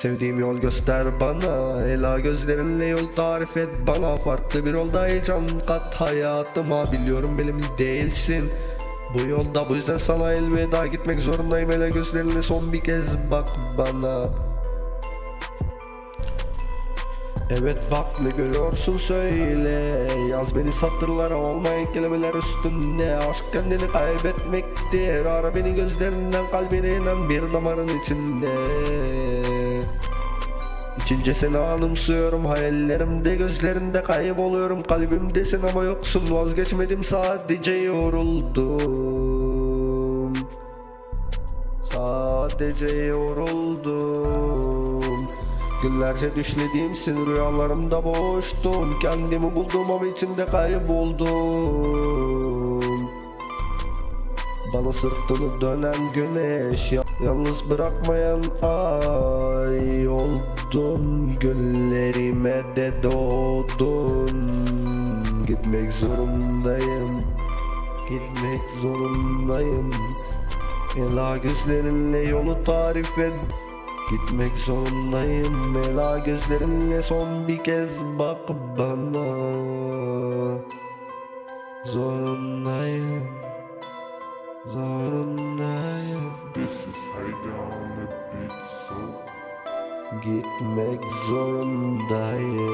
Sevdiğim yol göster bana. Ela gözlerinle yol tarif et bana. Farklı bir yolda heyecan kat hayatıma. Biliyorum benimle değilsin. Bu yolda bu yüzden sana elveda Gitmek zorundayım. Ela gözlerinle son bir kez bak bana. Evet bak ne görüyorsun söyle. Yaz beni satırlara olmayan kelimeler üstünde. Aşk kendini kaybetmektir. Ara beni gözlerinden kalbine inen bir damarın içinde İçince seni anımsıyorum Hayallerimde gözlerinde kayboluyorum. Kalbimdesin ama yoksun Vazgeçmedim sadece yoruldum. Sadece yoruldum. Günlerce düşlediğimsin rüyalarımda boğuştum. Kendimi buldum ama içinde kayboldum. Bana sırtını dönen güneş ya- Yalnız bırakmayan ay oldun Güllerime de doğdun. Gitmek zorundayım Gitmek zorundayım. Ela gözlerinle yolu tarif et. Gitmek zorundayım Ela gözlerinle son bir kez bak bana. Zorundayım Zorundayım. This is Haydar Gitmek zorundayım